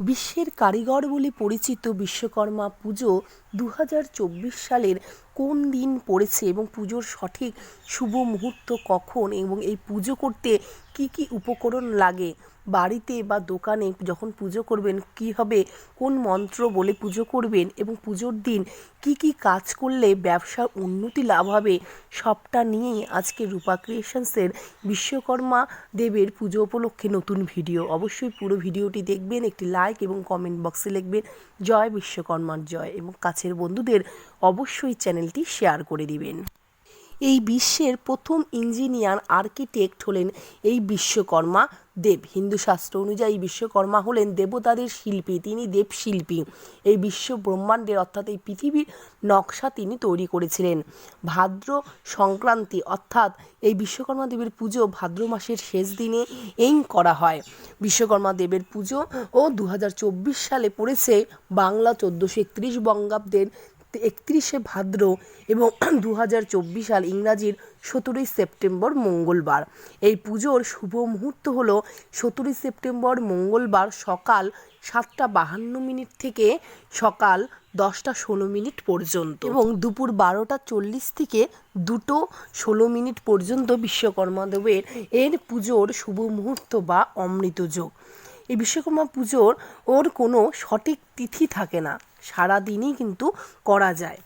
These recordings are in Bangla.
বিশ্বের কারিগর বলে পরিচিত বিশ্বকর্মা পুজো দু হাজার চব্বিশ সালের কোন দিন পড়েছে এবং পুজোর সঠিক শুভ মুহূর্ত কখন এবং এই পুজো করতে কি কি উপকরণ লাগে? বাড়িতে বা দোকানে যখন পুজো করবেন, কী হবে, কোন মন্ত্র বলে পুজো করবেন এবং পুজোর দিন কি কি কাজ করলে ব্যবসার উন্নতি লাভ হবে, সবটা নিয়েই আজকে রূপা ক্রিয়েশনসের বিশ্বকর্মা দেবের পুজো উপলক্ষে নতুন ভিডিও। অবশ্যই পুরো ভিডিওটি দেখবেন, একটি লাইক এবং কমেন্ট বক্সে লিখবেন, জয় বিশ্বকর্মার জয় এবং কাছের বন্ধুদের অবশ্যই চ্যানেলটি শেয়ার করে দিবেন। এই বিশ্বের প্রথম ইঞ্জিনিয়ার আর্কিটেক্ট হলেন এই বিশ্বকর্মা দেব। হিন্দু শাস্ত্র অনুযায়ী বিশ্বকর্মা হলেন দেবতাদের শিল্পী, তিনি দেবশিল্পী এই বিশ্ব ব্রহ্মাণ্ডের অর্থাৎ এই পৃথিবীর নকশা তিনি তৈরি করেছিলেন। ভাদ্র সংক্রান্তি, অর্থাৎ এই বিশ্বকর্মা দেবের পুজো ভাদ্র মাসের শেষ দিনে এই করা হয়। বিশ্বকর্মা দেবের পুজো ও দু হাজার চব্বিশ সালে পড়েছে বাংলা চোদ্দোশো একত্রিশ বঙ্গাব্দের একত্রিশে ভাদ্র এবং দু হাজার চব্বিশ সাল ইংরাজির সতেরোই সেপ্টেম্বর মঙ্গলবার। এই পুজোর শুভ মুহূর্ত হল সতেরোই সেপ্টেম্বর মঙ্গলবার সকাল সাতটা বাহান্ন মিনিট থেকে সকাল দশটা ষোলো মিনিট পর্যন্ত এবং দুপুর বারোটা চল্লিশ থেকে দুটো ষোলো মিনিট পর্যন্ত বিশ্বকর্মা দেবের এর পুজোর শুভ মুহূর্ত বা অমৃত যোগ। এই বিশ্বকর্মা পুজোর ওর কোনো সঠিক তিথি থাকে না। সারা দিনই কিন্তু করা যায়।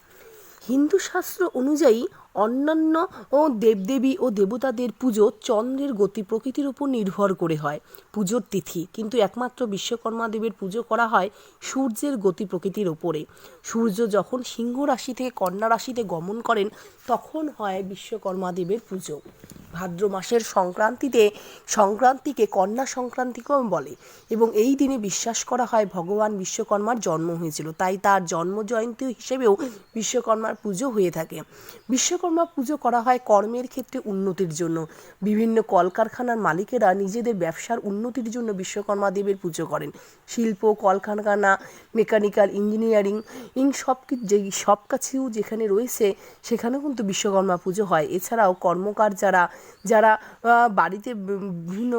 হিন্দু শাস্ত্র অনুযায়ী অন্যান্য ও দেবদেবী ও দেবতাদের পুজো চন্দ্রের গতি প্রকৃতির উপর নির্ভর করে হয়, পুজোর তিথি। কিন্তু একমাত্র বিশ্বকর্মা দেবের পুজো করা হয় সূর্যের গতি প্রকৃতির ওপরে সূর্য যখন সিংহ রাশি থেকে কন্যা রাশিতে গমন করেন, তখন হয় বিশ্বকর্মা দেবের পুজো। ভাদ্র মাসের সংক্রান্তিতে, সংক্রান্তিকে কন্যা সংক্রান্তিকেও বলে এবং এই দিনে বিশ্বাস করা হয় ভগবান বিশ্বকর্মার জন্ম হয়েছিল। তাই তার জন্ম জয়ন্তী হিসেবেও বিশ্বকর্মার পুজো হয়ে থাকে। বিশ্বকর্মা পুজো করা হয় কর্মের ক্ষেত্রে উন্নতির জন্য। বিভিন্ন কলকারখানার মালিকেরা নিজেদের ব্যবসার উন্নতির জন্য বিশ্বকর্মা দেবের পুজো করেন। শিল্প, কলকারখানা, মেকানিক্যাল ইঞ্জিনিয়ারিং, ইং সব যেই সব কাছেও যেখানে রয়েছে, সেখানেও কিন্তু বিশ্বকর্মা পুজো হয়। এছাড়াও কর্মকার যারা যারা বাড়িতে বিভিন্ন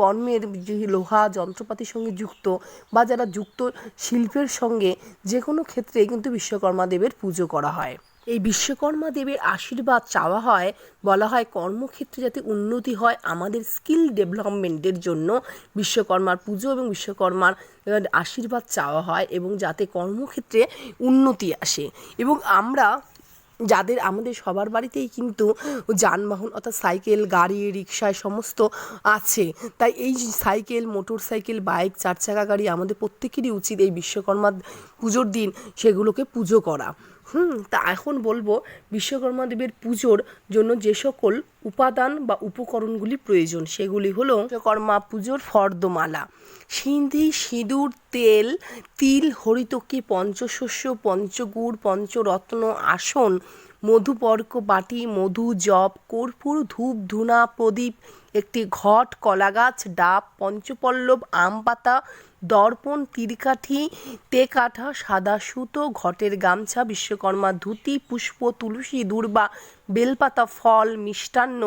কর্মের যে লোহা, যন্ত্রপাতির সঙ্গে যুক্ত বা যারা যুক্ত শিল্পের সঙ্গে যে কোনো ক্ষেত্রে কিন্তু বিশ্বকর্মা দেবের পুজো করা হয়। এই বিশ্বকর্মা দেবের আশীর্বাদ চাওয়া হয়, বলা হয় কর্মক্ষেত্রে যাতে উন্নতি হয় আমাদের স্কিল ডেভেলপমেন্টের জন্য বিশ্বকর্মার পুজো এবং বিশ্বকর্মার আশীর্বাদ চাওয়া হয় এবং যাতে কর্মক্ষেত্রে উন্নতি আসে। এবং আমরা যাদের, আমাদের সবার বাড়িতেই কিন্তু যানবাহন অর্থাৎ সাইকেল, গাড়ি রিক্সায় সমস্ত আছে। তাই এই সাইকেল, মোটর সাইকেল, বাইক, চার চাকা গাড়ি আমাদের প্রত্যেকেরই উচিত এই বিশ্বকর্মা পুজোর দিন সেগুলোকে পুজো করা। হুম, তা এখন বলব বিশ্বকর্মা দেবের পুজোর জন্য যে সকল উপাদান বা উপকরণগুলি প্রয়োজন, সেগুলি হলো বিশ্বকর্মা পুজোর ফর্দমালা, সিন্ধি, সিঁদুর, তেল, তিল, হরিতকি, পঞ্চশস্য, পঞ্চগুড়, পঞ্চরত্ন, আসন মধুপর্ক বাটি, মধু জপ কর্পূর, ধূপ, ধুনা, প্রদীপ, একটি ঘট, কলাগাছ, ডাব, পঞ্চপল্লব আম পাতা দর্পণ, তীরকাঠি, তেকাঠা, সাদা সুতো, ঘটের গামছা, বিশ্বকর্মা ধুতি, পুষ্প, তুলসী, দূর্বা, বেলপাতা, ফল, মিষ্টান্ন,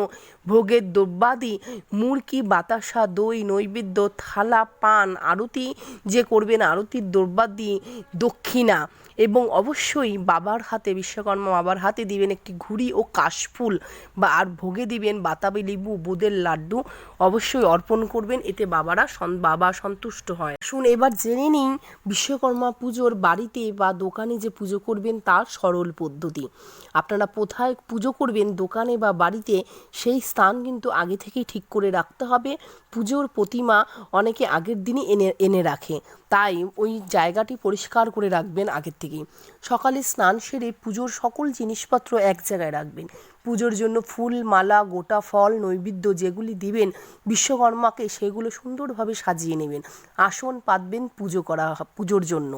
ভোগের দ্রব্যাদি মুরকি বাতাসা, দই, নৈবেদ্য, থালা, পান, আরতি, যে করবেন আরতির দ্রব্যাদি দক্ষিণা। এবং অবশ্যই বাবার হাতে, বিশ্বকর্মা বাবার হাতে দিবেন একটি ঘুড়ি ও কাশফুল বা আর ভোগে দিবেন বাতাবি, লেবু, বুদের লাড্ডু অবশ্যই অর্পণ করবেন, এতে বাবারা বাবা সন্তুষ্ট হয়। শুন এবার জেনে নিন বিশ্বকর্মা পুজোর বাড়িতে বা দোকানে যে পুজো করবেন তার সরল পদ্ধতি। আপনারা কোথায় পুজো করবেন, দোকানে বা বাড়িতে সেই স্থান কিন্তু আগে থেকেই ঠিক করে রাখতে হবে। পুজোর প্রতিমা অনেকে আগের দিনই এনে এনে রাখে। তাই ওই জায়গাটি পরিষ্কার করে রাখবেন আগের থেকেই। সকালে স্নান সেরে পুজোর সকল জিনিসপত্র এক জায়গায় রাখবেন। পুজোর জন্য ফুল, মালা, গোটা ফল, নৈবেদ্য যেগুলি দিবেন বিশ্বকর্মাকে সেগুলো সুন্দরভাবে সাজিয়ে নেবেন। আসন পাতবেন পুজো করা, পুজোর জন্য।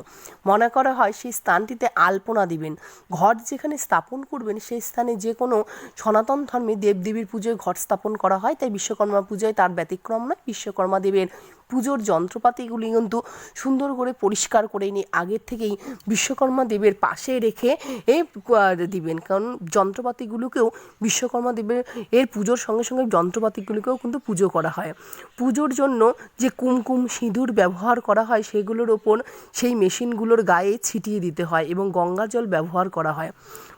মনে করা হয় সেই স্থানটিতে আলপনা দিবেন। ঘর যেখানে স্থাপন করবেন সেই স্থানে যে কোনো সনাতন ধর্মে দেবদেবীর পুজোয় ঘট স্থাপন করা হয়, তাই বিশ্বকর্মা পুজোয় তার ব্যতিক্রম নয়, বিশ্বকর্মা দেবের পুজোর যন্ত্রপাতিগুলি কিন্তু সুন্দর করে পরিষ্কার করে নিয়ে আগের থেকেই বিশ্বকর্মা দেবের পাশে রেখে এ দিবেন। কারণ যন্ত্রপাতিগুলোকেও বিশ্বকর্মা দেবের এর পুজোর সঙ্গে সঙ্গে যন্ত্রপাতিগুলোকেও কিন্তু পুজো করা হয়। পুজোর জন্য যে কুমকুম সিঁদুর ব্যবহার করা হয় সেগুলোর ওপর সেই মেশিনগুলোর গায়ে ছিটিয়ে দিতে হয় এবং গঙ্গা জল ব্যবহার করা হয়।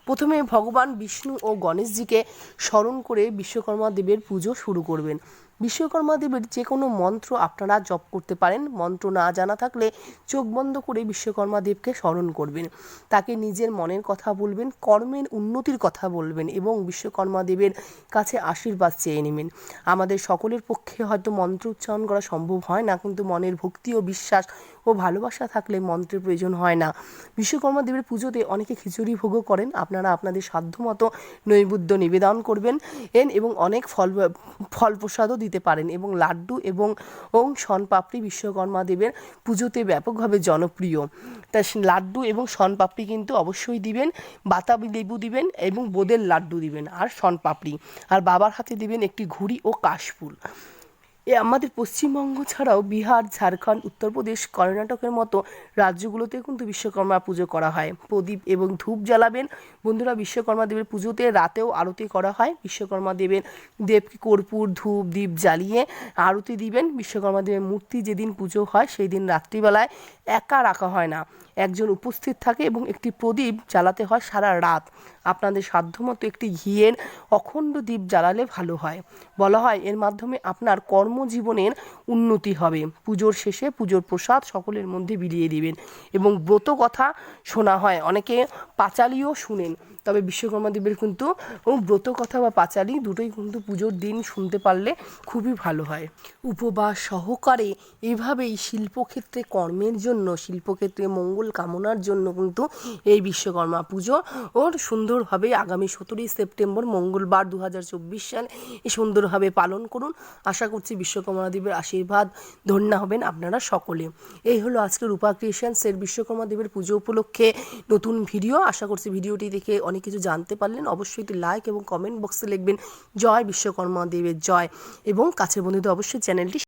প্রথমে ভগবান বিষ্ণু ও গণেশজিকে স্মরণ করে বিশ্বকর্মা দেবের পুজো শুরু করবেন। বিশ্বকর্মা দেবের যে কোনো মন্ত্র আপনারা জপ করতে পারেন। মন্ত্র না জানা থাকলে চোখ বন্ধ করে বিশ্বকর্মা দেবকে স্মরণ করবেন। তাকে নিজের মনের কথা বলবেন, কর্মের উন্নতির কথা বলবেন এবং বিশ্বকর্মা দেবের কাছে আশীর্বাদ চেয়ে নেবেন। আমাদের সকলের পক্ষে হয়তো মন্ত্র উচ্চারণ করা সম্ভব হয় না, কিন্তু মনের ভক্তি ও বিশ্বাস ও ভালোবাসা থাকলে মন্ত্রের প্রয়োজন হয় না। বিশ্বকর্মা দেবের পুজোতে অনেকে খিচুড়ি ভোগও করেন। আপনারা আপনাদের সাধ্যমতো নৈবেদ্য নিবেদন করবেন এন এবং অনেক ফল ফল প্রসাদও দিতে পারেন এবং লাড্ডু এবং ওং শনপাপড়ি বিশ্বকর্মা দেবের পুজোতে ব্যাপকভাবে জনপ্রিয়। তা লাড্ডু এবং শনপাপড়ি কিন্তু অবশ্যই দিবেন, বাতাবি লেবু দিবেন এবং বোদের লাড্ডু দিবেন, আর শনপাপড়ি। আর বাবার হাতে দিবেন একটি ঘুড়ি ও কাশফুল। এ আমাদের পশ্চিমবঙ্গ ছাড়াও বিহার, ঝাড়খণ্ড, উত্তরপ্রদেশ, কর্ণাটকের মতো রাজ্যগুলোতে কিন্তু বিশ্বকর্মা পুজো করা হয়। প্রদীপ এবং ধূপ জ্বালাবেন। বন্ধুরা, বিশ্বকর্মা দেবের পুজোতে রাতেও আরতি করা হয়। বিশ্বকর্মা দেবের দেবকে কর্পূর, ধূপ, দীপ জ্বালিয়ে আরতি দিবেন। বিশ্বকর্মা দেবের মূর্তি যেদিন পুজো হয় সেই দিন রাত্রিবেলায় একা রাখা হয় না। একজন উপস্থিত থাকে এবং একটি প্রদীপ জ্বালাতে হয় সারা রাত। আপনাদের সাধ্যমতো একটি ঘিয়ের অখণ্ড দ্বীপ জ্বালালে ভালো হয়। বলা হয়, এর মাধ্যমে আপনার কর্মজীবনের উন্নতি হবে। পুজোর শেষে পুজোর প্রসাদ সকলের মধ্যে বিলিয়ে দিবেন। এবং ব্রত কথা শোনা হয়। অনেকে পাঁচালিও শুনেন। তবে বিশ্বকর্মা দেবের কিন্তু ব্রত কথা বা পাঁচালি দুটোই কিন্তু পুজোর দিন শুনতে পারলে খুবই ভালো হয়। উপবাস সহকারে এভাবেই শিল্পক্ষেত্রে কর্মের জন্য, শিল্পক্ষেত্রে মঙ্গল কামনার জন্য কিন্তু এই বিশ্বকর্মা পুজো ওর সুন্দরভাবে আগামী সতেরোই সেপ্টেম্বর মঙ্গলবার দু হাজার চব্বিশ সাল সুন্দরভাবে পালন করুন। আশা করছি বিশ্বকর্মা দেবের আশীর্বাদ ধন্য হবেন আপনারা সকলে। এই হলো আজকে রূপা ক্রিয়েশনসের বিশ্বকর্মা দেবের পুজো উপলক্ষে নতুন ভিডিও। আশা করছি ভিডিওটি দেখে অনেক কিছু জানতে পারলেন, অবশ্যই একটি লাইক এবং কমেন্ট বক্সে লিখবেন, জয় বিশ্বকর্মা দেবের জয় এবং কাছের বন্ধুদের অবশ্যই চ্যানেলটি